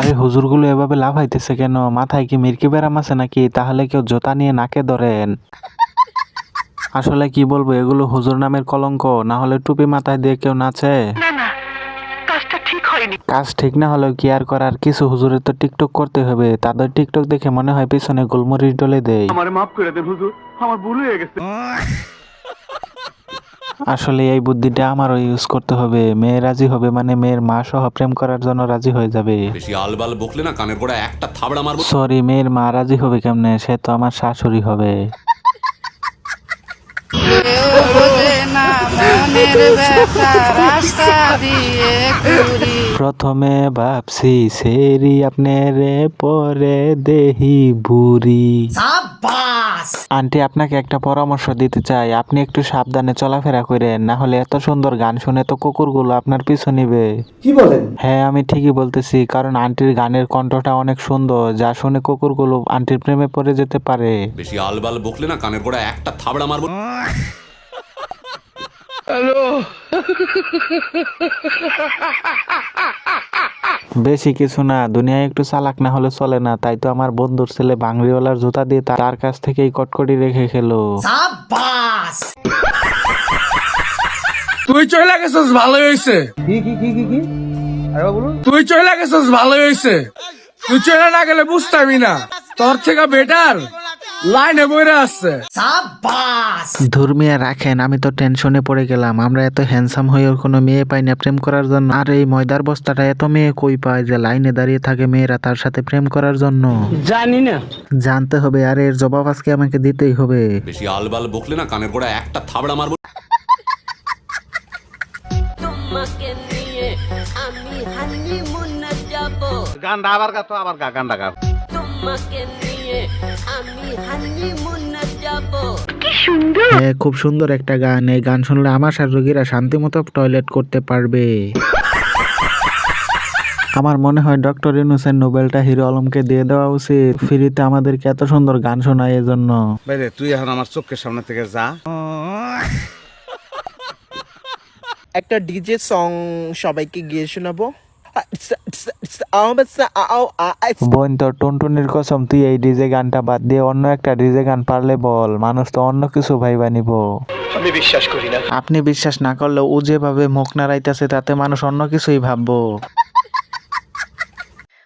আরে হুজুরগুলো এভাবে লাভ লাফাইতেছে কেন? মাথায় কি মির্কি ব্যারাম আছে নাকি? তাহলে কেউ জোতা নিয়ে নাকে ধরেন। আসলে কি বলব এগুলো হুজুর নামের কলঙ্ক না হলে টুপি মাথায় দিয়ে কেউ নাচে। কাজ ঠিক না হলেও কি আর করার? কিছু হুজুরের তো টিকটক করতে হবে। তাদের টিকটক দেখে মনে হয় পিছনে গোলমরিচ ডলে দেয়। আমারে মাফ করে দেন হুজুর আমার ভুল হয়ে গেছে। আসলে এই বুদ্ধিটা আমারও ইউজ করতে হবে মেয়ে রাজি হবে মানে মেয়ের মা সহ প্রেম করার জন্য রাজি হয়ে যাবে বেশি আলবাল বকলে না কানের গোড়া একটা থাবড়া মারবো সরি মেয়ের মা রাজি হবে কেমনে সে তো আমার শাশুড়ি হবে প্রথমে ভাবছি সেরি আপনারে পরে দেহি বুড়ি আন্টি আপনাকে একটা পরামর্শ দিতে চাই। আপনি একটু সাবধানে চলাফেরা করেন না হলে এত সুন্দর গান শুনে তো কুকুরগুলো আপনার পিছু নিবে। কি বলেন? হ্যাঁ আমি ঠিকই বলতেছি কারণ আন্টির গানের কণ্ঠটা অনেক সুন্দর যা শুনে কুকুরগুলো আন্টির প্রেমে পড়ে যেতে পারে। বেশি আলবাল বকলে না কানের গোড়া একটা থাবড়া মারবো। বেশি কিছু না দুনিয়ায় একটু চালাক না হলে চলে না তাই তো আমার বন্ধুর ছেলে বাংরিওয়ালার জুতা দিয়ে তার- কাছ থেকেই কটকটি রেখে খেলো। তুই চলে গেছিস ভালো হয়েছে। কি কি কি কি কি? তুই চলে গেছিস ভালো হয়েছে। তুই চলে না গেলে বুঝতামই না। তোর থেকে বেটার লাইনে বইরে আসছে ধর্মিয়া রাখেন আমি তো টেনশনে পড়ে গেলাম। আমরা এত হ্যান্ডসাম হয়েও কোনো মেয়ে পাই না প্রেম করার জন্য। আর এই ময়দার বস্তাটা এত মেয়ে কই পায় যে লাইনে দাঁড়িয়ে থাকে মেয়েরা তার সাথে প্রেম করার জন্য? জানি না। জানতে হবে আর এর জবাব আজকে আমাকে দিতেই হবে। বেশি আলবাল বকলে না কানের গোড়া একটা থাবড়া মারবো। তোমাকে আমি হানিমুনে যাব। গান্ডা আবার গা তো আবার গা গান্ডা গা তোমাকে নিয়ে হ্যাঁ খুব সুন্দর একটা গান। এই গান শুনলে আমার সার রোগীরা শান্তি মতো টয়লেট করতে পারবে। আমার মনে হয় ডক্টর ইউনুসের নোবেলটা হিরো আলমকে দিয়ে দেওয়া উচিত। ফ্রিতে আমাদেরকে এত সুন্দর গান শোনায় এজন্য। বাইরে তুই এখন আমার চোখের সামনে থেকে যা। একটা ডিজে সং সবাইকে গিয়ে শোনাবো। টুনটুনির কসম তুই এই ডিজে গানটা বাদ দিয়ে অন্য একটা ডিজে গান পারলে বল মানুষ তো অন্য কিছু ভাইবা নিব আমি বিশ্বাস করি না আপনি বিশ্বাস না করলেও ও যেভাবে মুখ নাড়াইতেছে তাতে মানুষ অন্য কিছুই ভাববো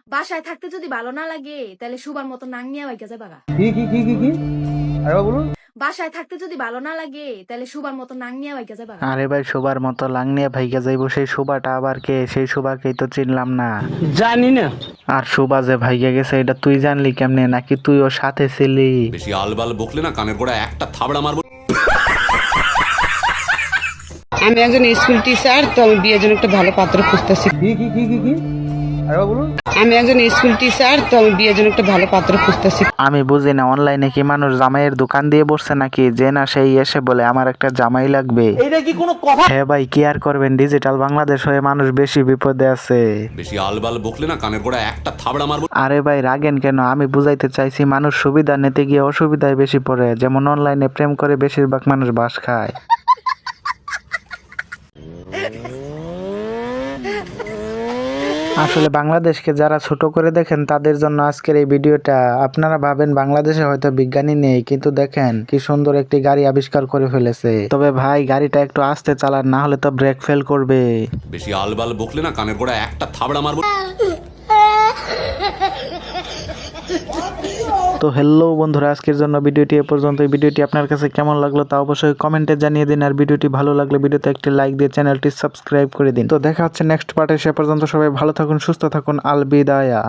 বাসায় থাকতে যদি ভালো না লাগে তাহলে সুবার মতো নাং নিয়ে বাইকে যাবা। কি কি কি কি আরেকবার বলুন বাসায় থাকতে যদি ভালো না লাগে তাহলে সুবার মতো নাং নিয়ে বাইকে যাবা আরে ভাই শোবার মতো লাংনিয়া ভাইকে যাইবো সেই শোভাটা আবার কে? সেই শোভাকেই তো চিনলাম না। জানি না। আর শোভা যে ভাইকে গেছে এটা তুই জানলি কেমনে? নাকি তুই ওর সাথে ছিলি? বেশি আলবাল বকলে না কানের গোড়া একটা থাবড়া মারবো। আমি একজন স্কুল টিচার তো আমি বিয়ের জন্য একটা ভালো পাত্র খুঁজতেছি। কি কি কি কি? আমি একজন স্কুল টিচার তো আমি বিয়ের জন্য একটা ভালো পাত্র খুঁজতেছি। আমি বুঝি না অনলাইনে কি মানুষ জামাইয়ের দোকান দিয়ে বসছে নাকি? যে না সেই এসে বলে আমার একটা জামাই লাগবে। এটা কি কোনো কথা? হ্যাঁ ভাই কি আর করবেন? ডিজিটাল বাংলাদেশ হয়ে মানুষ বেশি বিপদে আছে। বেশি আলবাল বকলে না কানের গোড়া একটা থাবড়া মারবো। আরে ভাই রাগেন কেন? আমি বুঝাইতে চাইছি মানুষ সুবিধা নিতে গিয়ে অসুবিধায় বেশি পড়ে। যেমন অনলাইনে প্রেম করে বেশিরভাগ মানুষ বাস খায়। আসলে বাংলাদেশকে যারা ছোট করে দেখেন তাদের জন্য আজকের এই ভিডিওটা আপনারা ভাবেন বাংলাদেশে হয়তো বিজ্ঞানী নেই কিন্তু দেখেন কি সুন্দর একটি গাড়ি আবিষ্কার করে ফেলেছে। তবে ভাই গাড়িটা একটু আস্তে চালান না হলে তো ব্রেক ফেল করবে। বেশি আলবাল বকলে না কানের গোড়া একটা থাবড়া মারবো। তো হ্যালো বন্ধুরা, আজকের জন্য ভিডিওটি এ পর্যন্ত এই ভিডিওটি আপনার কাছে কেমন লাগল তা অবশ্যই কমেন্টে জানিয়ে দিন, আর ভিডিওটি ভালো লাগলে ভিডিওতে একটি লাইক দিয়ে চ্যানেলটি সাবস্ক্রাইব করে দিন। তো দেখা হচ্ছে নেক্সট পার্টে সে পর্যন্ত সবাই ভালো থাকুন, সুস্থ থাকুন, আলবিদায়া।